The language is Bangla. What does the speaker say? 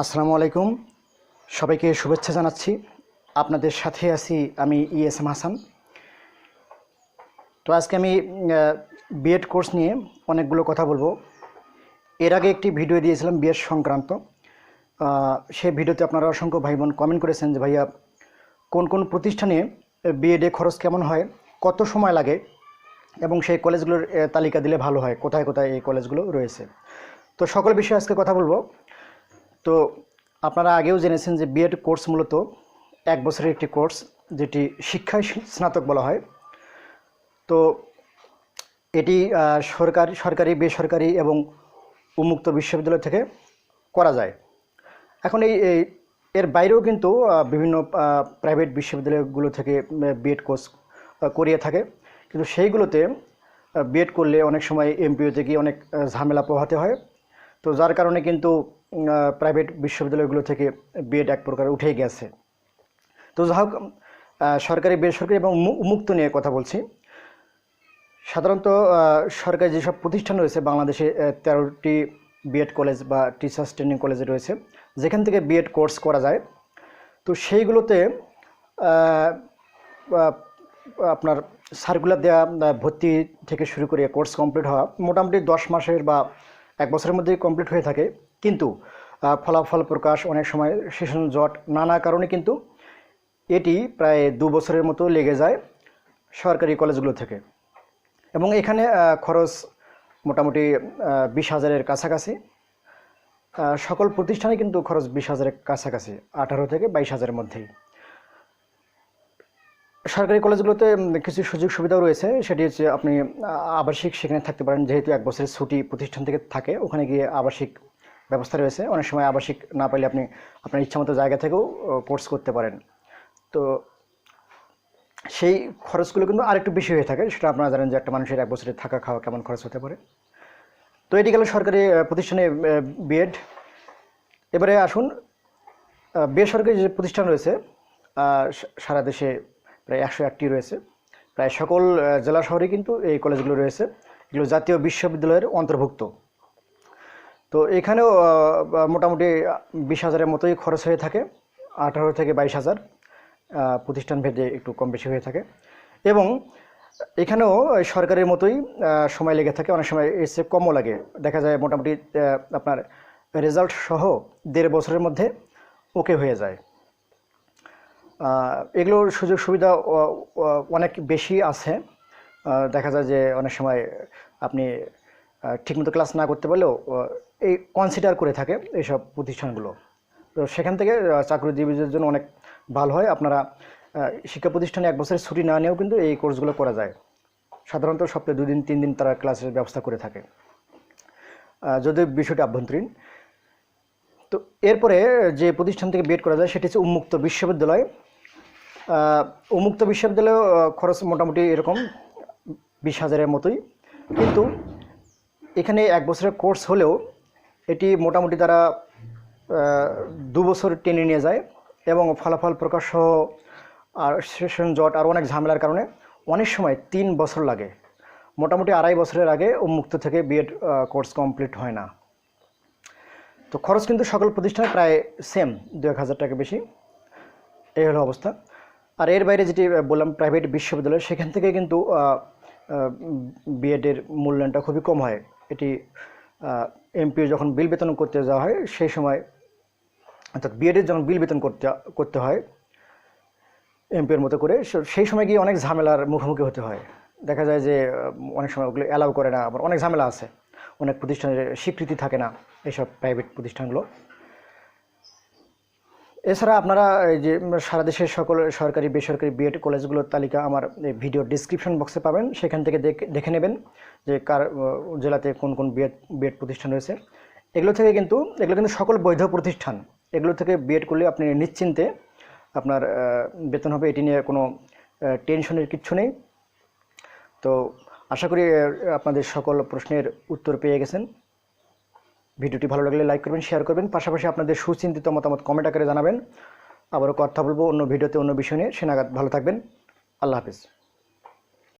আসসালামু আলাইকুম। সবাইকে শুভেচ্ছা জানাচ্ছি। আপনাদের সাথে আছি আমি ইএস এম হাসান। তো আজকে আমি বিএড কোর্স নিয়ে অনেকগুলো কথা বলব। এর আগে একটি ভিডিও দিয়েছিলাম বিএড সংক্রান্ত। সেই ভিডিওতে আপনারা অসংখ্য ভাই বোন কমেন্ট করেছেন যে, ভাইয়া, কোন কোন প্রতিষ্ঠানে বিএডে খরচ কেমন হয়, কত সময় লাগে, এবং সেই কলেজগুলোর তালিকা দিলে ভালো হয়, কোথায় কোথায় এই কলেজগুলো রয়েছে? তো সকল বিষয়ে আজকে কথা বলব। তো আপনারা আগেও জেনেছেন যে বিএড কোর্স মূলত এক বছরের একটি কোর্স যেটি শিক্ষায় স্নাতক বলা হয়। তো এটি সরকারি সরকারি, বেসরকারি এবং উন্মুক্ত বিশ্ববিদ্যালয় থেকে করা যায়। এখন এই- এর বাইরেও কিন্তু বিভিন্ন প্রাইভেট বিশ্ববিদ্যালয়গুলো থেকে বিএড কোর্স করিয়ে থাকে। কিন্তু সেইগুলোতে বিএড করলে অনেক সময় এমপিওতে গিয়ে অনেক ঝামেলা পোহাতে হয়। তো যার কারণে কিন্তু প্রাইভেট বিশ্ববিদ্যালয়গুলো থেকে বিএড এক প্রকার উঠেই গেছে। তো যা হোক সরকারি, বেসরকারি এবং উন্মু- উন্মুক্ত নিয়ে কথা বলছি। সাধারণত সরকারি যেসব প্রতিষ্ঠান রয়েছে, বাংলাদেশে তেরোটি বিএড কলেজ বা টিচার্স ট্রেনিং কলেজে রয়েছে, যেখান থেকে বিএড কোর্স করা যায়। তো সেইগুলোতে আপনার সার্কুলার দেওয়া ভর্তি থেকে শুরু করে কোর্স কমপ্লিট হওয়া, মোটামুটি দশ মাসের বা এক বছরের মধ্যেই কমপ্লিট হয়ে থাকে। কিন্তু ফলাফল প্রকাশ অনেক সময় সেশন জট নানা কারণে কিন্তু এটি প্রায় দু বছরের মতো লেগে যায় সরকারি কলেজগুলো থেকে। এবং এখানে খরচ মোটামুটি বিশ হাজারের কাছাকাছি। সকল প্রতিষ্ঠানে কিন্তু খরচ বিশ হাজারের কাছাকাছি, আঠারো থেকে বাইশ হাজারের মধ্যেই। সরকারি কলেজগুলোতে কিছু সুযোগ সুবিধাও রয়েছে। সেটি হচ্ছে আপনি আবাসিক সেখানে থাকতে পারেন। যেহেতু এক বছরের ছুটি প্রতিষ্ঠান থেকে থাকে, ওখানে গিয়ে আবাসিক ব্যবস্থা রয়েছে। অনেক সময় আবাসিক না পাইলে আপনি আপনার ইচ্ছামতো জায়গা থেকেও কোর্স করতে পারেন। তো সেই খরচগুলো কিন্তু আরেকটু বেশি হয়ে থাকে। সেটা আপনারা জানেন যে একটা মানুষের এক বছরে থাকা খাওয়া কেমন খরচ হতে পারে। তো এটি গেল সরকারি প্রতিষ্ঠানে বিএড। এবারে আসুন বেসরকারি যে প্রতিষ্ঠান রয়েছে সারা দেশে প্রায় একশো একটি রয়েছে। প্রায় সকল জেলা শহরে কিন্তু এই কলেজগুলো রয়েছে। এগুলো জাতীয় বিশ্ববিদ্যালয়ের অন্তর্ভুক্ত। তো এখানেও মোটামুটি বিশ হাজারের মতোই খরচ হয়ে থাকে, আঠারো থেকে বাইশ হাজার প্রতিষ্ঠান ভেদে একটু কম বেশি হয়ে থাকে। এবং এখানেও সরকারের মতোই সময় লেগে থাকে, অনেক সময় চেয়ে কমও লাগে। দেখা যায় মোটামুটি আপনার রেজাল্ট সহ দেড় বছরের মধ্যে ওকে হয়ে যায়। এগুলোর সুযোগ সুবিধা অনেক বেশি আছে। দেখা যায় যে অনেক সময় আপনি ঠিকমতো ক্লাস না করতে পারলেও এই কনসিডার করে থাকে এইসব প্রতিষ্ঠানগুলো। তো সেখান থেকে চাকরিজীবীদের জন্য অনেক ভালো হয়। আপনারা শিক্ষা প্রতিষ্ঠানে এক বছরের ছুটি না নিয়েও কিন্তু এই কোর্সগুলো করা যায়। সাধারণত সপ্তাহে দুদিন, তিন দিন তারা ক্লাসের ব্যবস্থা করে থাকে। যদিও বিষয়টি আভ্যন্তরীণ তো এরপরে যে প্রতিষ্ঠান থেকে বিএড করা যায় সেটি হচ্ছে উন্মুক্ত বিশ্ববিদ্যালয়। উন্মুক্ত বিশ্ববিদ্যালয় খরচ মোটামুটি এরকম বিশ হাজারের মতোই। কিন্তু এখানে এক বছরের কোর্স হলেও এটি মোটামুটি তারা দু বছর টেনে নিয়ে যায় এবং ফলাফল প্রকাশ আর সেশন জট আর অনেক ঝামেলার কারণে অনেক সময় তিন বছর লাগে। মোটামুটি আড়াই বছরের আগে উন্মুক্ত থেকে বিএড কোর্স কমপ্লিট হয় না। তো খরচ কিন্তু সকল প্রতিষ্ঠানে প্রায় সেম দু এক হাজার টাকা বেশি। এই হলো অবস্থা। আর এর বাইরে যেটি বললাম প্রাইভেট বিশ্ববিদ্যালয়, সেখান থেকে কিন্তু বিএডের মূল্যায়নটা খুবই কম হয়। এটি এমপিও যখন বিল বেতন করতে যাওয়া হয়, সেই সময়, অর্থাৎ বিএডের যখন বিল বেতন করতে করতে হয় এমপির মতো করে সেই সময় গিয়ে অনেক ঝামেলার মুখোমুখি হতে হয়। দেখা যায় যে অনেক সময় ওগুলো অ্যালাউ করে না, আবার অনেক ঝামেলা আছে। অনেক প্রতিষ্ঠানের স্বীকৃতি থাকে না এইসব প্রাইভেট প্রতিষ্ঠানগুলো। এছাড়া আপনারা এই যে সারা দেশের সকল সরকারি, বেসরকারি বিএড কলেজগুলোর তালিকা আমার ভিডিও ডিসক্রিপশন বক্সে পাবেন। সেখান থেকে দেখে দেখে নেবেন যে কার জেলাতে কোন কোন বিএড বিএড প্রতিষ্ঠান রয়েছে। এগুলো থেকে কিন্তু, এগুলো কিন্তু সকল বৈধ প্রতিষ্ঠান। এগুলো থেকে বিএড করলে আপনি নিশ্চিন্তে আপনার বেতন হবে। এটি নিয়ে কোনো টেনশনের কিচ্ছু নেই। তো আশা করি আপনাদের সকল প্রশ্নের উত্তর পেয়ে গেছেন। ভিডিওটি ভালো লাগলে লাইক করবেন, শেয়ার করবেন, পাশাপাশি আপনাদের সুচিন্তিত মতামত কমেন্ট আকারে জানাবেন। আবারও কথা বলব অন্য ভিডিওতে অন্য বিষয় নিয়ে। সে নাগাদ ভালো থাকবেন। আল্লাহ হাফিজ।